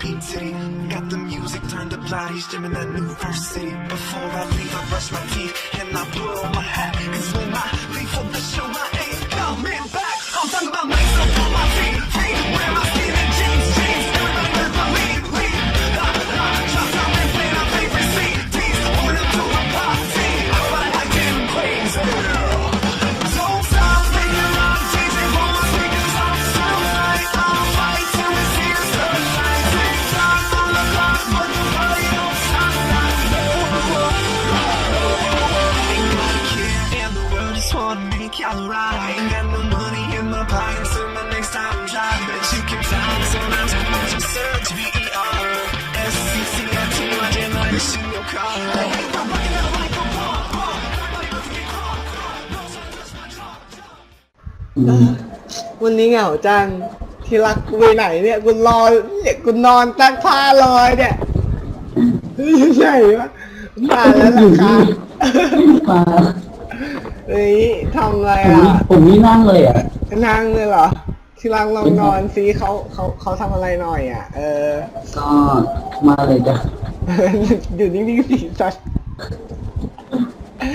Beat City. Got the music turned up loud, he's jamming that new verse city. Before I leave, I brush my teeth and I on my hat. Cause when I leave for the show, I ain't coming back. I'm talking about up on my feet, feet. Wear my วันนี้เหงาจัง ที่รักกูไปไหนเนี่ยกูรอเนี่ยกูนอนตั้งผ้ารอยเนี่ยใช่ปะมาแล้วล่ะค่ะมาเฮ้ยทำอะไรผมอะนี่ผมนี่นั่งเลยอะ นั่งเลยเหรอ ที่รักลองนอนซิเขาเขาเขาทำอะไรหน่อยอะ เออ ก็มาเลยจ้ะอยู่นิ่งๆสิสัส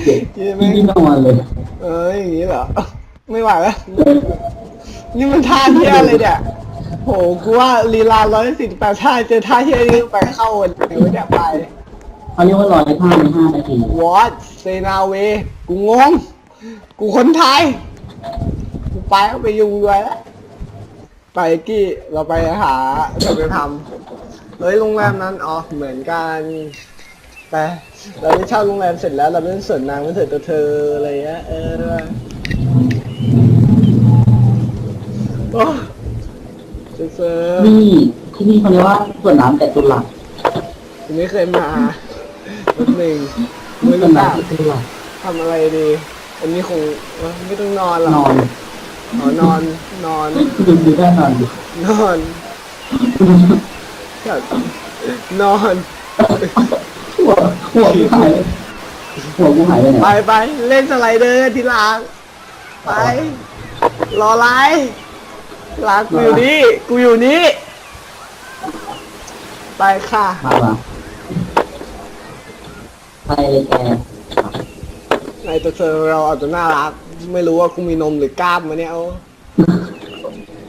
เด็กใช่ไหมที่นี่นอนเลย เอ้ยอย่างนี้เหรอ ไม่ไหวแล้ว นี่มันท่าเที่ยอะไรเนี่ยโหกูว่าลีลาร้อยสิบแปดท่าเจอท่าเที่ยนี้ไปเข้าวันไหนวะเนี่ยไป เขาเรียกว่าร้อยท่าในห้านาที What เซนาเวกูงง กูคนไทย กูไปก็ไปยุงด้วยแล้วไปกี้เราไปหาเราไปทำเฮ้ยโรงแรมนั้นอ๋อเหมือนกันไปเราไปเช่าโรงแรมเสร็จแล้วเราไปเล่นสวนน้ำกันเถอะตัวเธออะไรเงี้ยเออ โอ้เซอร์นี่ที่นี่เขาเรียกว่าสวนน้ำแต่ตุลักกูไม่เคยมาแป๊บหนึ่งนี่ไม่สวรู้นจักน้ำแต่ตุลักทำอะไรดีอันนี้คงเอ้ยไม่ต้องนอนหรอกนอนอ๋อนอนนอน ดูดูได้นอนดินอนนอน หัวหัวกูหายเลยหัวกูหายไปไหนไปวะไปเล่นสไลเดอร์ทีหลังไป รอไลฟ์ห ลังกูอยู่นี่ กูอยู่นี่ ไปค่ะมาปะไปเลยแกในตัวเธอเราอาจจะน่ารัก ไม่รู้ว่ากูมีนมหรือกล้ามมาเนี่ยเอา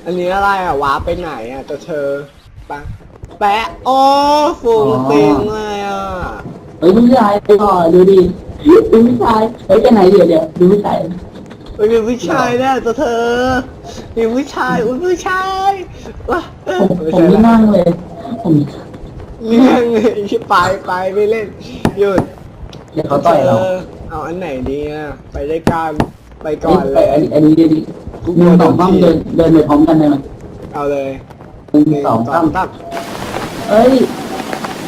อันนี้อะไรอะว้าไปไหนอะตัวเธอไปะแปะโอ้ฟูงเต็งเลยอะเฮ้ยผู้ชายไปก่อนดูดิดูผู้ชายเฮ้ยจะไหนเดี๋ยวเดี๋ยวดูผู้ชาย เฮ้ยมีผู้ชายเนี่ยตัวเธอ มีผู้ชายอุ้ยผู้ชายว้าเออผมไม่ผมใช่ไม่ละนั่งเลย ผมเรื่องเลยที่ไปไปไม่เล่นหยุดเดี๋ยวเขาต่อยเราอเอาอันไหนดีอะไปได้กันไปก่เอ้อยนไปเลยอันอันนี้ดีดิหนึ่งสองสามเดินเดินไปพร้อมกันได้ไหมเอาเลยหนึ่งหนึ่งสองสามสามเอ้ย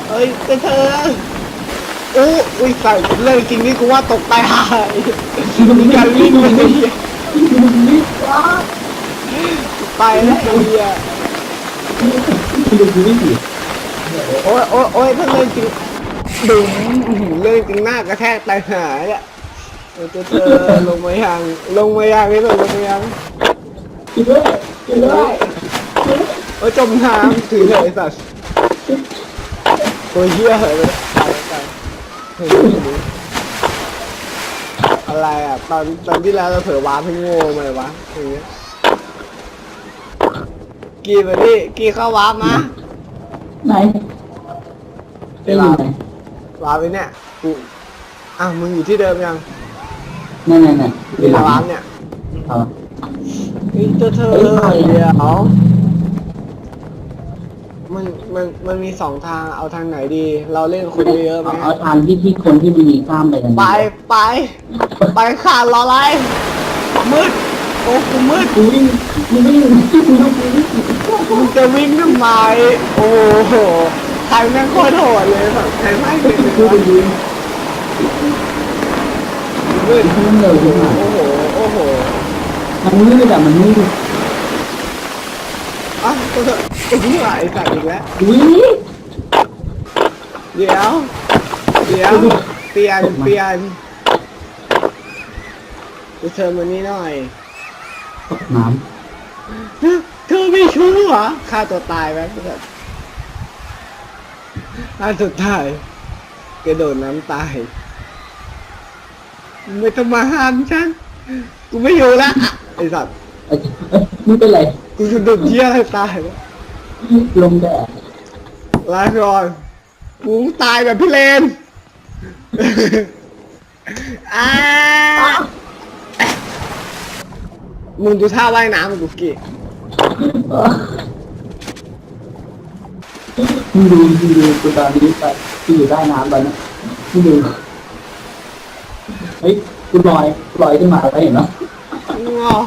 เอ้ยตัวเธอ อู้อุ้ยใส่เรื่องจริงนี่กูว่าตกไปหายมีการวิ่งเลยไปแล้วไอ้เหี้ยโอ้ยโอ้ยโอ้ยถ้าเรื่องจริงดุมอื้อหือเรื่องจริงหน้ากระแทกตายหายอะเออเธอลงมายังลงมายังนี่ลงมายังกินด้วยกินด้วยโอ้ยจมน้ำถือเลยไอ้สัสตัวเหี้ยเหยไปไป เฮ้ยอะไรอะตอนตอนที่แล้วเราเผลอวาร์ปให้โง่มาเลยวะอย่างเงี้ยกี่มาดิกี่เข้าวาร์ปมาไหนเป็นยังไงวาร์ปไปเนี่ยกูอะมึงอยู่ที่เดิมยังนั่นนั่นนั่นที่เราวาร์ปเนี่ย เอา เฮ้ยเธอเธอเฮ้ยใครอะเดี๋ยว มันมันมันมีสองทางเอาทางไหนดี เราเล่นคนเยอะๆไหมเอาเอาทางที่ที่คนที่มันมีข้ามไปกันไปไปไปขาดรออะไรมืดโอ้กูมืดกูวิ่งกูวิ่งกูวิ่งกูวิ่งมึงจะวิ่งทำไมโอ้โหใครแม่งโคตรโหดเลยแบบใครไม่เป็นกูเลไปยยืนมืดกูเร็วขึ้นมาโอ้โหโอ้โหมันมืดอะมันมืดอ่ะตัวเถอะไอ้ที่หนใส่อีกแล้ว เดี๋ยว เดี๋ยว เปลี่ยน เปลี่ยนจะเชิญมานี่หน่อย ตกน้เธอไม่ชู้เหรอฆ่าตัวตายไหมแบบำอันสุดท้ายกระโดดน้ำตายไม่ต้องมาห้ามฉัน กูไม่อยู่ละไอสัตว์เอ้ยเอ้ยไม่เป็นไร กูจะโดดเที่ยอะไรตายแล้วลงแดดลาก่อนกูตายแบบพี่เลนอ่ามึงดูท่าว่ายน้ำของกูกี่มึงดูมึงดูกูตอนนี้ไปกูอยู่ใต้น้ำตอนนี้มึงดูเฮ้ยกูลอยลอยขึ้นมาแล้วเห็นไหมอ๋อ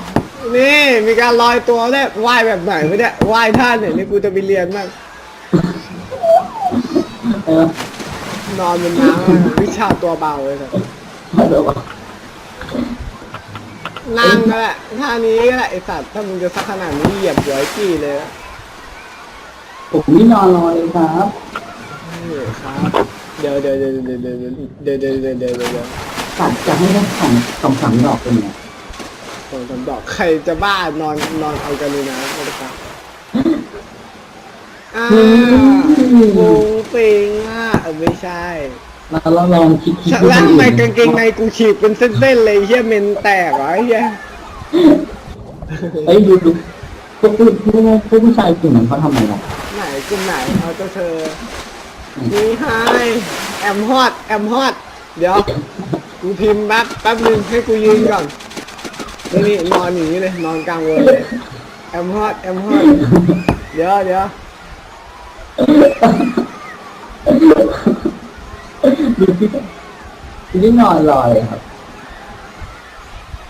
นี่มีการลอยตัวด้วยว่ายแบบไหนไม่ได้ว่ายท่าไหนนี่กูจะไปเรียนบ้างเออนอนบนน้ำอะวิชาตัวเบาเลยครับเดี๋ยวก่อนนั่งก็แหละท่านี้ก็แหละไอสัตว์ถ้ามึงจะสักขนาดนี้เหยียบหัวไอ้กี้เลยนะผมนี่นอนรอเลยครับนี่ครับเดี๋ยวเดี๋ยวเดี๋ยวเดี๋ยวเดี๋ยวเดี๋ยวเดี๋ยวเดี๋ยวเดี๋ยวเดี๋ยวเดี๋ยวตัดจะให้ได้สองสองสามดอกเป็นไง สองสามดอกใครจะบ้านอนนอนเอากันเลยนะไม่ได้ครับอ่าปุงปิงอะเออไม่ใช่มาเราลองคิดคิดฉันแล้วทำไมกางเกงในกูฉีกเป็นเส้นๆเลยเฮียเมนแตกวะเฮียเฮ้ยดูดูพวกผู้พวกพวกผู้ชายกลุ่มนั้นเขาทำอะไรกันไหนกลุ่มไหนเอาเจ้าเธอนี่ไฮแอมฮอตแอมฮอตเดี๋ยวกูพิมพ์แป๊บแป๊บนึงให้กูยืนก่อน นี่นี่นอนอย่างนี้เลยนอนกลางเวรเลยแอมฮอตแอมฮอตเดี๋ยวเดี๋ยวดูที่ดูที่นอนรอเลยครับ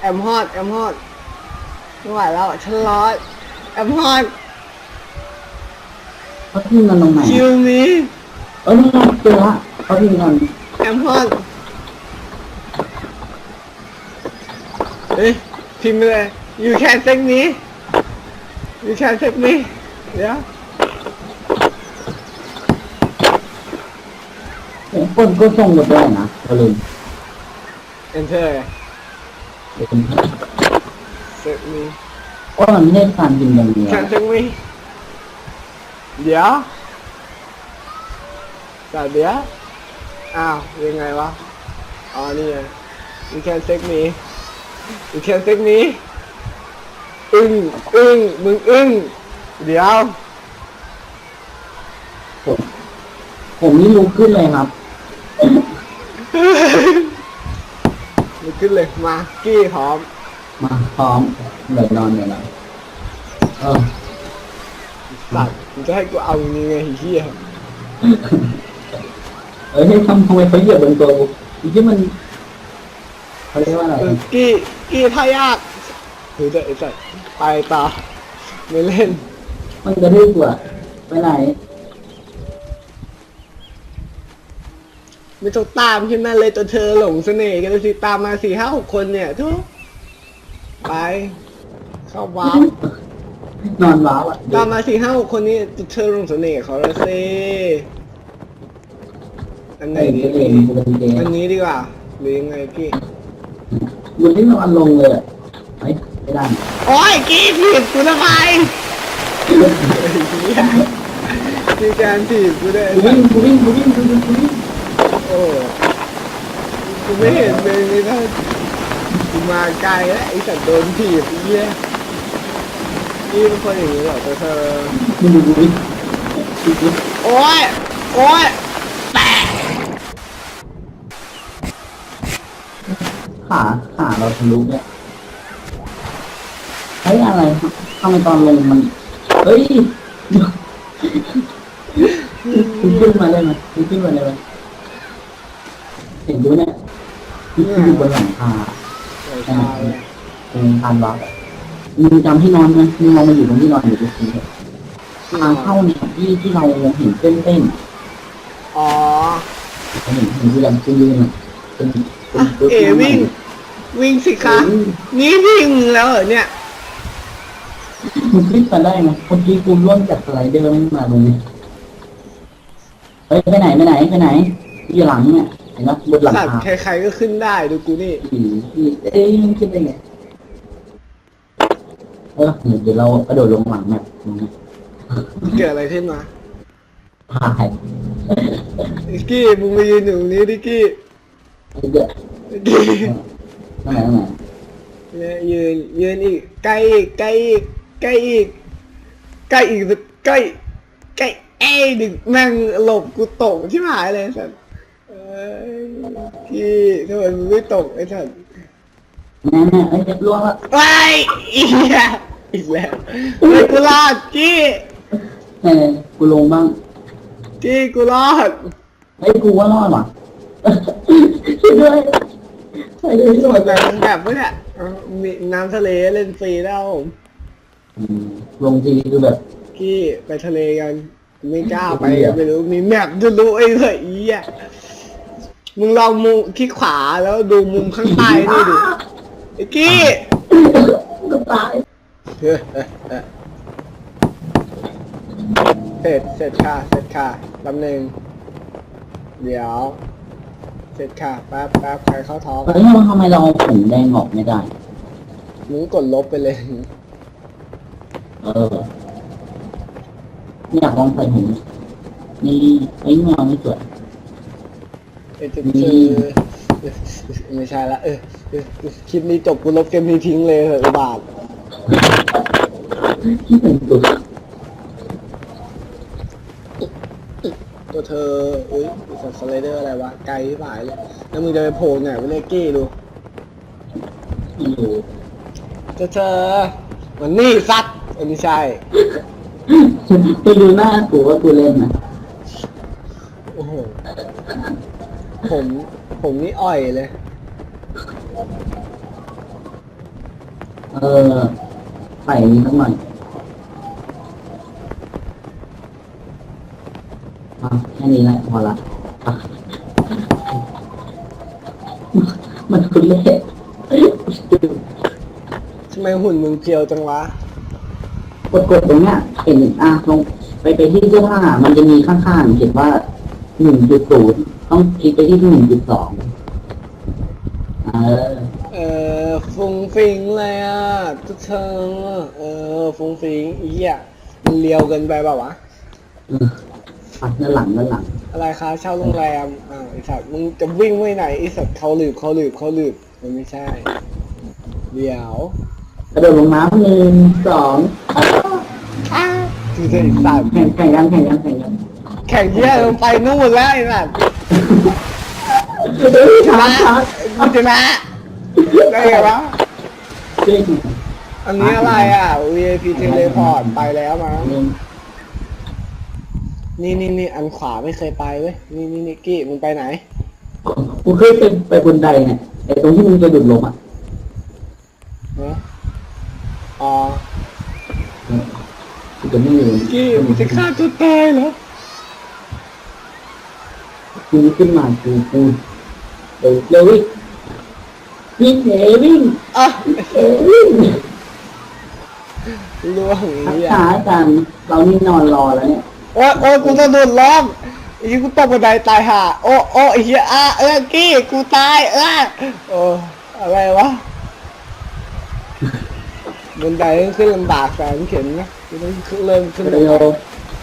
แอมฮอตแอมฮอตไม่ไหวแล้วฉันร้อนแอมฮอตเขาที่นอนตรงไหนคิวนี้เออนี่ไงเจอละเขาที่นอนแอมฮอตเฮ้ย พิมพ์ไปเลย you can take me you can take me เดี๋ยวเห็นคนก็ส่งหมดเลยนะก็เลย enter เป็น take me ว่ามันไม่ได้การกินอย่างเดียว can take me เดี๋ยวแต่เดี๋ยวอ้าวยังไงวะอ๋อนี่ไง you can take me you can take me อึ้งอึ้งมึงอึ้งเดี๋ยวผมผมนี่ลุกขึ้นเลยครับ มึงขึ้นเลยมากี้พร้อมมาพร้อมเดี๋ยวนอนเดี๋ยวนอนเออสัตว์มึงจะให้กูเอาอย่างนี้ไงไอ้เฮียเอ้ยทำทำไมเขาเหยียบบนตัวกูอีที่มันเขาเรียกว่าอะไร เออกี้ กี้ท่ายากถือแต่ไอ้สัตว์ไปต่อไม่เล่น มันกระดื้อกว่าไปไหนไม่ต้องตามขึ้นมาเลยตัวเธอหลงเสน่ห์กันเลยสิตามมาสี่ห้าหกคนเนี่ยทุกไป เข้าว้าวนอนว้าวอะตามมาสี่ห้าหกคนนี้ตัวเธอหลงเสน่ห์เขาละสิอันไหนเห็นดีกูเป็นเกย์กูเป็นเกย์อันนี้ดีกว่าหรือยังไงกี้ บนที่นอนลงเลยอะเฮ้ยไม่ได้โอ้ยกี้ถีบกูทำไมไอ้เหี้ยมีการถีบกูด้วยกูวิ่งกูวิ่งกูวิ่งกูวิ่งกูวิ่งโอ้กูไม่เห็นเลยนี่ถ้ากูมาไกลแล้วไอ้สัตว์โดนถีบไอ้เหี้ยนี่เป็นคนอย่างนี้เหรอตัวเธอมึงดูกูวิ่งกูวิ่งโอ้ยโอ้ย แตก ขาขาเราทะลุเนี่ยเฮ้ยอะไรทำไมตอนลงมัน เฮ้ยคุณขึ้นมาได้ไหมคุณขึ้นมาได้ไหมเห็นดูเนี่ยที่อยู่บนหลังคาใช่ใช่เลยตรงทานวัดอะมึงจำที่นอนไหมมึงลองมาอยู่ตรงที่นอนอยู่ทุกทีเถอะทางเข้าเนี่ยที่ที่เราเห็นเส้นเต้นอ๋อเห็นเห็นที่เราจะยืนอะเป็นเป็นอะเป็นเอวิ่ง วิ่งสิคะนี่วิ่งแล้วเหรอเนี่ยมึงขึ้นมาได้ไหมเมื่อกี้กูร่วงจากสไลเดอร์ไม่มาตรงนี้เฮ้ยไปไหนไปไหนไปไหนอยู่หลังเนี่ยเห็นไหมบนหลังสัตว์คาใครๆก็ขึ้นได้ดูกูนี่อีอีเอ้ยมันขึ้นได้ไงเออเดี๋ยวเรากระโดดลงหลังแบบนี้เกิดอะไรขึ้นมาถ่ายไอ้กี้มึงมายืนอยู่ตรงนี้ดิกี้เดี๋ยวไอ้กี้ต รงไหนตรงไหนเนี่ยยืนยืนอีกใกล้อีกใกล้อีกใกล้อีกใกล้อีกใกล้ใกล้เอ้ยดึกแม่งหลบกูตกที่หายเลยสัสเอ้ยกี้ทำไมมึงไม่ตกไอ้สัสแน่แน่ไอ้ยเจ็บล่วงละไอ้อีกแล้วอีกแล้วเฮ้ยกูรอดกี้แน่กูลงบ้างกี้กูรอดไอ้ยกูว่ารอดว่ะ ช่วยด้วย ช่วยด้วยสวยแบบแบบนี้เนี่ยเออมีน้ำทะเลเล่นฟรีแล้วผมอืมลงทีคือแบบ กี้ไปทะเลกัน ไม่กล้าไปเหี้ย ไม่รู้มีแมปจะรู้ไอ้เหยอีอะมึงลองมุมคลิกขวาแล้วดูมุมข้างใต้นี่ดิไอ้กี้ ก็ตายเสร็จเสร็จค่ะเสร็จค่ะแป๊บหนึงเดี๋ยว เสร็จค่ะแป๊บแป๊บใครเข้าท้องเฮ้ยทำไมเราเอาผงแดงออกไม่ได้มึงกดลบไปเลย เอออยากลองใส่ผงนี่ไอ้ยเงาไม่สวย เออจะคือไม่ใช่ละเออเออคลิปนี้จบกูลบเกมนี้ทิ้งเลยเถอะไอ้บาท ที่เป็นตัวตัวเธอ อุ้ยสัตว์สไลเดอร์อะไรวะ ไกลที่หายเลย แล้วมึงจะไปโผล่ไหนวะเนี่ยกี้ดูที่อยู่ตัวเธอมันนี่สัตว์เออไม่ใช่ ไปดูหน้ากูว่ากูเล่นนะโอ้โห ผม ผมนี่อ่อยเลย เออใส่นี้ทั้งหน่อยอะแค่นี้แหละพอละอะ มันคุณเล่ทำไมหุ่นมึงเพียวจังวะ กดกดตรงเนี้ยเห็นอะลงไปไปที่เสื้อผ้ามันจะมีข้างๆเขียนว่าหนึ่งจุดศูนย์ต้องคลิกไปที่หนึ่งจุดสองเออเออฟุ้งฟิงเลยอะตัวเธอเออฟุ้งฟิงอีอะมันเลียวเกินไปเปล่าวะเออปัดด้านหลังด้านหลัง อะไรคะเช่าโรงแรมอ้าวไอ้สัตว์มึงจะวิ่งไปไหนไอ้สัตว์เขาหลืบเขาหลืบเขาหลืบมันไม่ใช่ เดี๋ยวกระโดดลงน้ำหนึ่งสองคือจะไอ้สัตว์แข่งแข่งกันแข่งกันแข่งกันแข่งเยี่ยลงไปนู่นแล้วไอ้สัตว์ชาร์จชาร์จกูชนะได้ไงวะเจ๊งอันนี้อะไรอะ VIP Teleport ไปแล้วมั้ง นี่นี่นี่อันขวาไม่เคยไปเว้ย นี่นี่นี่กี้มึงไปไหน กูเคยไปไปบนไดเนี่ยไอ้ตรงที่มึงจะดุดลงอะฮะอ๋อกูจะไม่อยู่กี้มึงจะฆ่าตัวตายเหรอกูขึ้นมากูกูเร็วเร็ววิ่งวิ่งเหวิ่งอะเหวิ่งล่วงอย่างทักนี้ษะอะกันเรานี่นอนรอแล้วเนี่ยโอ้ยโอ้ยกูจะโดนล้อมไอ้เหี้ยกูตกบันไดตายห่าโอ้โอ้ไอ้เหี้ยอะเออกี้กูตายเออโอ้อะไรวะบันไดขึ้นลำบากแสนเข็นนะกูต้องขึ้นเริ่มขึ้นเร็ว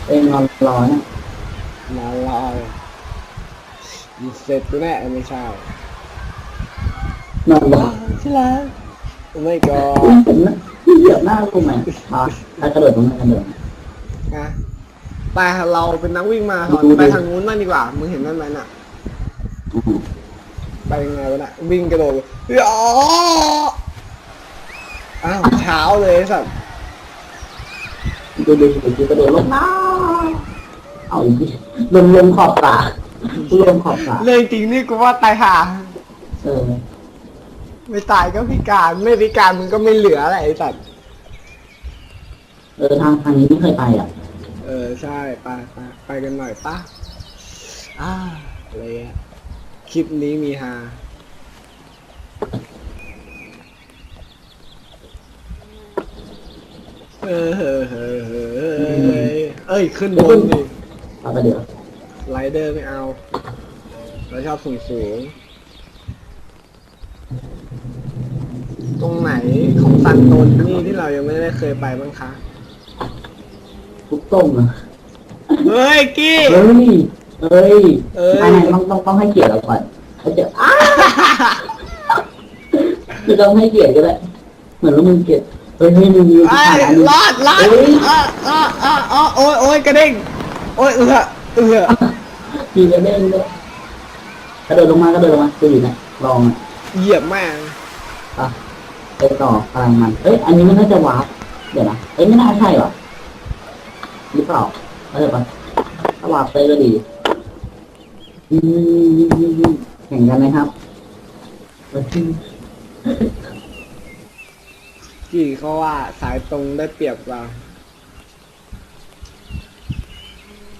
เองนอนรอเนี่ยนานรอเลยเสร็จกูแน่ไม่ใช่นอนรอใช่แล้วโอ้ไม่ก็ผมนะที่เหยียบหน้ากูไหมมาถ้ากระโดดตรงนั้นกระโดดนะ ไปเราเป็นนักวิ่งมาราธอนดูดิไปทางนู้นมากดีกว่า มึงเห็นนั่นไหมน่ะอืมไปยังไงวะน่ะ วิ่งกระโดดอ๋ออ้าวเช้าเลยไอ้สัตว์ดูดูดูดูกระโดดลงน้ำเอาอีกทีลงลงขอบตาลงขอบตาเรื่องจริงนี่กูว่าตายห่าเออไม่ตายก็พิการไม่พิการมึงก็ไม่เหลืออะไรไอ้สัตว์เออทางทางนี้ไม่เคยไปอะ เออใช่ไปไปไปกันหน่อยป้าอ่าอะไรอะคลิปนี้มีฮาเออเฮ้อเฮ้อเฮ้อเอ้ยขึ้นบนดิเอาไปเดี๋ยวไรเดอร์ไม่เอาเราชอบสูงสูงๆตรงไหนของซันโตนนี่ที่เรายังไม่ได้เคยไปบ้างคะ ทุกต้มนะเฮ้ยกี้ เฮ้ยเอ้ยเอ้ยไม่ไม่ต้องต้องต้องให้เกียรติเราก่อนเขาจะอ้าคือต้องให้เกียรติก็ได้เหมือนว่ามึงเกียรติเฮ้ยให้มึงยืนไอ้ที่ฐานรอดรอดเฮ้ยอะอะอะอะโอ้ยโอ้ยกระเด้งโอ้ยเอือเอือทีกระเด้งด้วยกระโดดลงมากระโดดลงมาดูอยู่นะลองอะเหยียบแม่งอะไปต่อพลังมันเอ้ยอันนี้มันน่าจะวาร์ปเดี๋ยวนะเอ้ยไม่น่าใช่หรอ หรือเปล่าเอาเถอะปะถ้าวาร์ปไปก็ดีอืมแข่งกันไหมครับกี่เขาว่าสายตรงได้เปรียบกว่า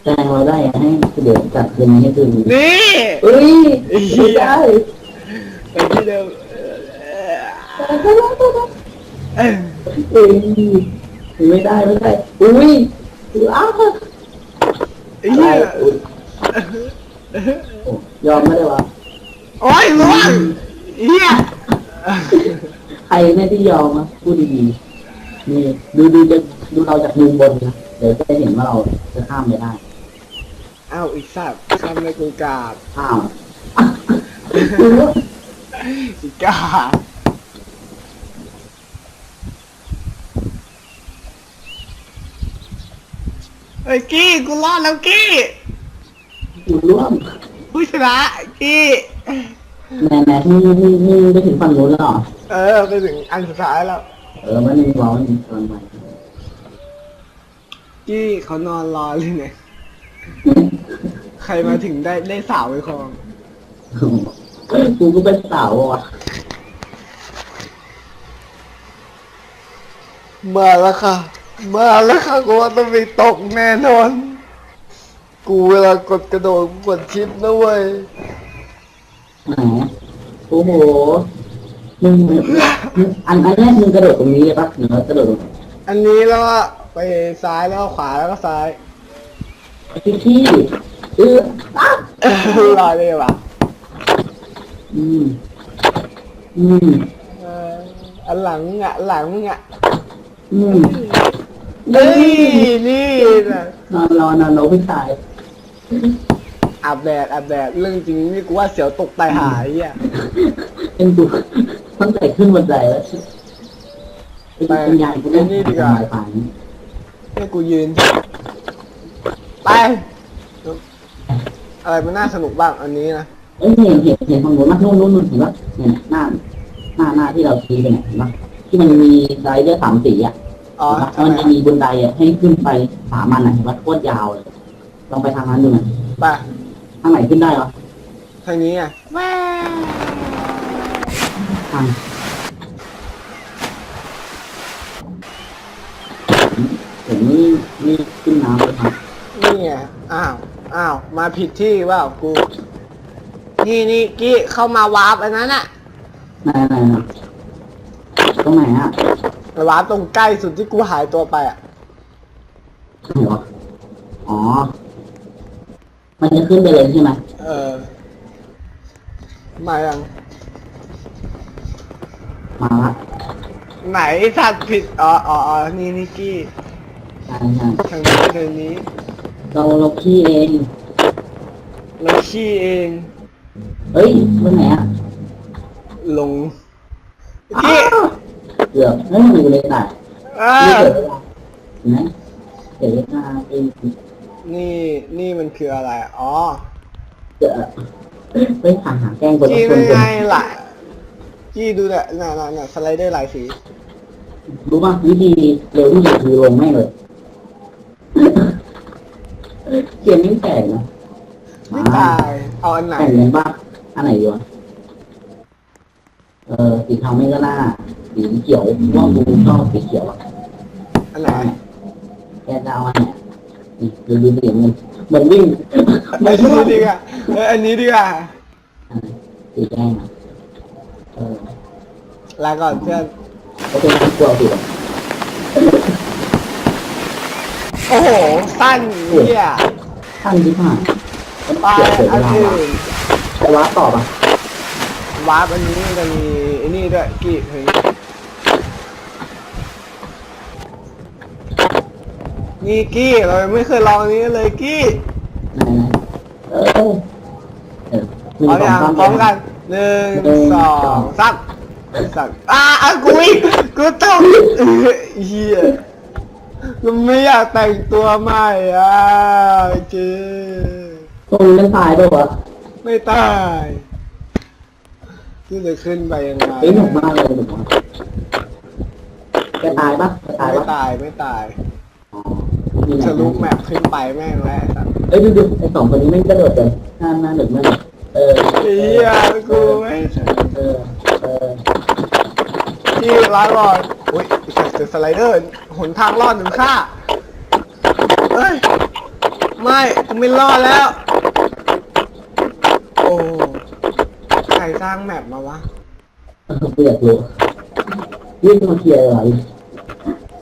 แซงเราได้ให้เดี๋ยวจัดคืนให้คืนนี้นี่เอ้ยไม่ได้ไปที่เดิมเออไม่ได้ไม่ได้อุ้ย อ้าวไอ้เหี้ยยอมไม่ได้วะโอ้ยล่วงเหี้ยใครแน่ที่ยอมนะพูดดีๆนี่ดูดูจะดูเราจากมุมบนนะเดี๋ยวจะเห็นว่าเราจะข้ามไปได้อ้าวอีกสัตว์ทำในกูกาบอ้าวอีกกาบ เฮ้ยกี้กูรอดแล้วกี้อยู่ร่วมผู้ชนะกี้แน่แน่นี่นี่นี่ไปถึงฝั่งนู้นแล้วเหรอเออไปถึงอันสุดท้ายแล้วเออมันมีร้อนมีตอนใหม่กี้เขานอนรอเลยเนี่ยใครมาถึงได้ได้สาวไปครองกูก็เป็นสาวอะมาแล้วค่ะ มาแล้วค่ะกูว่าต้องไปตกแน่นอน กูเวลากดกระโดดกูกดชิปนะเว้ยไหนโอ้โหมึงมึงอันอันแรกมึงกระโดดตรงนี้เลยปะหรือว่ากระโดดตรงอันนี้แล้วก็ไปซ้ายแล้วก็ขวาแล้วก็ซ้ายที่ที่เอออะรอเลยวะอืมอืมเอออันหลังมึงอะอันหลังมึงอะ อืม นี่นี่นะนอนรอนอนรอพี่ชายอาบแดดอาบแดดเรื่องจริงนี่กูว่าเสียวตกตายหายอะเป็นดูตั้งแต่ขึ้นบันไดแล้วเป็นเป็นยายกูได้สบายฝันนี่กูยืน ไป อะไรมันน่าสนุกบ้างอันนี้นะเอ้ยเห็นเห็นเห็นฝั่งนู้นมั้ยนู่นนู่นนู่นเห็นปะเนี่ยหน้าหน้าหน้าที่เราชี้ไปเนี่ยเห็นปะที่มันมีไรเดอร์สามสีอะ อ๋อแล้วมันจะมีบนไดอะให้ขึ้นไปสามอันอะเห็นว่าโคตรยาวเลยลองไปทางนั้นดูหน่อยไปทางไหนขึ้นได้วะทางนี้อะทางเห็นนี่นี่ขึ้นน้ำเลยครับนี่ไงอ้าวอ้าวมาผิดที่ว่ากู นี่นี่กี้เข้ามาวาร์ปอันนั้นอะไหนไหนไหนตรงไหนอะ วาร์ปตรงใกล้สุดที่กูหายตัวไปอะหัวอ๋อ มันจะขึ้นไปเลยใช่ไหมเออ มายังมาละไหนสัตว์ผิด อ๋ออ๋ออ๋อนี่นี่กี้ใช่ใช่ทางนี้ทางนี้เราเราขี้เอง เราขี้เอง เฮ้ยตรงไหนอะลงอ้ากี้วเกือบเฮ้ยมันอยู่เลยได้อ่าไม่เกิดเวลาเห็นไหมเกิดเวลาเองนี่นี่มันคืออะไรอะอ๋อเกิดไปหาหาแกล้งคนกี้คเป็นนไงล่ะกี้ดูเนี่ยน่ะน่ะน่ะสไลเดอร์หลายสีรู้ป่ะวิธีเร็วที่สุดคือลงแม่งเลยเกมนี้แตกนะไม่ตาย เอาอันไหน แต่งยังบ้าอันไหนดีวะเออสีเทาไม่ก็น่า สีเขียวว่ากูชอบสีเขียวอะอันไหนแกจะเอาอันไหนนี่ดูดูเสียงมันเหมือนวิ่งไม่ใช่ดีกว่าเอออันนี้ดีกว่าอันไหนสีแดงอะเออลาก่อนเพื่อนก็เป็นที่กลัวสุดอะโอ้โห สั้นเหี้ยท่านที่ผ่านไปเสียเวอันลาอื่ว่ะนแต่ว่าตอบอะ วาร์ปอันนี้มันจะมีไอ้นี่ด้วยกี่เฮ้ย นี่กี้เรายังไม่เคยลองอันนี้เลยกี้ไหนไหนเอเออเออหนึ่พงร้อมสองยังสามพร้อมกันหนึ่งหนึ่งสอสองงสามสามอะอะกูอีกกูต้องเออเฮียกูไม่อยากแต่งตัวใหม่อะเจ๊ตรงนี้มันตายด้วยวะไม่ตายกูจะขึ้นไปยังไงเฮ้ยหนุกมากเลยหนุกมากแกตายปะแกตายไม่ปะตายไม่ตายอ๋อ นี่ไงทะลุแมปขึ้นไปแม่งแล้วไอ้สัสเอ้ยดูดูไอ้สองคนนี้ไม่งกระโดดเลยหน้าหน้าหนึ่งมากเลยเออเฮียกูไม่เออเออที่ร้านรอดอุ้ยไอ้สัสเจอสไลเดอร์หนทางรอดหนึ่งค่าเฮ้ยไม่กูไม่รอดแล้ว โอ้ใครสร้างแมปมาวะเออเปลือกรู้วิ่งมาเคลียร์อะไร